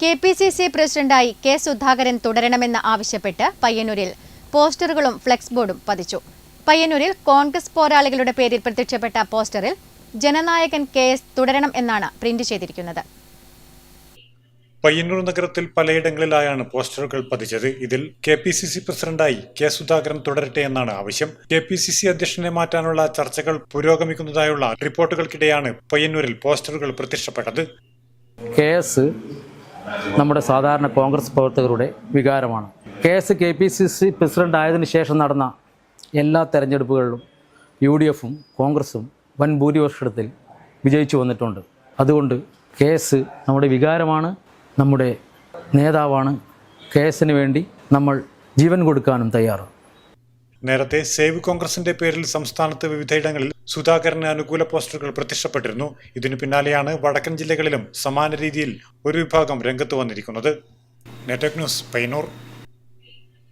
K P C C പ്രസിഡന്റായി K Sudhakaran തുടരണമെന്ന് ആവശ്യപ്പെട്ട് പയ്യന്നൂരിൽ പോസ്റ്ററുകളും ഫ്ലെക്സ് ബോർഡും പതിച്ചു. പയ്യന്നൂരിൽ കോൺഗ്രസ് പോരാളികളുടെ പേരിൽ പ്രത്യക്ഷപ്പെട്ട പോസ്റ്ററിൽ ജനനായകൻ കെ എസ് തുടരണം എന്നാണ് പ്രിന്റ് ചെയ്തിരിക്കുന്നത്. പയ്യന്നൂർ നഗരത്തിൽ പലയിടങ്ങളിലായാണ് പോസ്റ്ററുകൾ പതിച്ചത്. ഇതിൽ കെ പി സി സി പ്രസിഡന്റായി കെ സുധാകരൻ തുടരട്ടെ എന്നാണ് ആവശ്യം. കെ പി സി സി അധ്യക്ഷനെ മാറ്റാനുള്ള ചർച്ചകൾ പുരോഗമിക്കുന്നതായുള്ള റിപ്പോർട്ടുകൾക്കിടെയാണ് പയ്യന്നൂരിൽ പോസ്റ്ററുകൾ പ്രത്യക്ഷപ്പെട്ടത്. കെ എസ് നമ്മുടെ സാധാരണ കോൺഗ്രസ് പ്രവർത്തകരുടെ വികാരമാണ്. K S K P C C president ആയതിന് ശേഷം നടന്ന എല്ലാ തെരഞ്ഞെടുപ്പുകളിലും യു ഡി എഫും കോൺഗ്രസും വൻ ഭൂരിപക്ഷത്തിൽ വിജയിച്ചു വന്നിട്ടുണ്ട്. അതുകൊണ്ട് കെ എസ് നമ്മുടെ വികാരമാണ് നമ്മുടെ നേതാവാണ്. കെ എസിന് വേണ്ടി നമ്മൾ ജീവൻ കൊടുക്കാനും തയ്യാറാണ് നേരത്തെ സേവ് കോൺഗ്രസിന്റെ പേരിൽ സംസ്ഥാനത്ത് വിവിധയിടങ്ങളിൽ സുധാകരന് അനുകൂല പോസ്റ്ററുകൾ പ്രത്യക്ഷപ്പെട്ടിരുന്നു. ഇതിനു പിന്നാലെയാണ് വടക്കൻ ജില്ലകളിലും സമാന രീതിയിൽ ഒരു വിഭാഗം രംഗത്ത് വന്നിരിക്കുന്നത്. Network news Payyanur.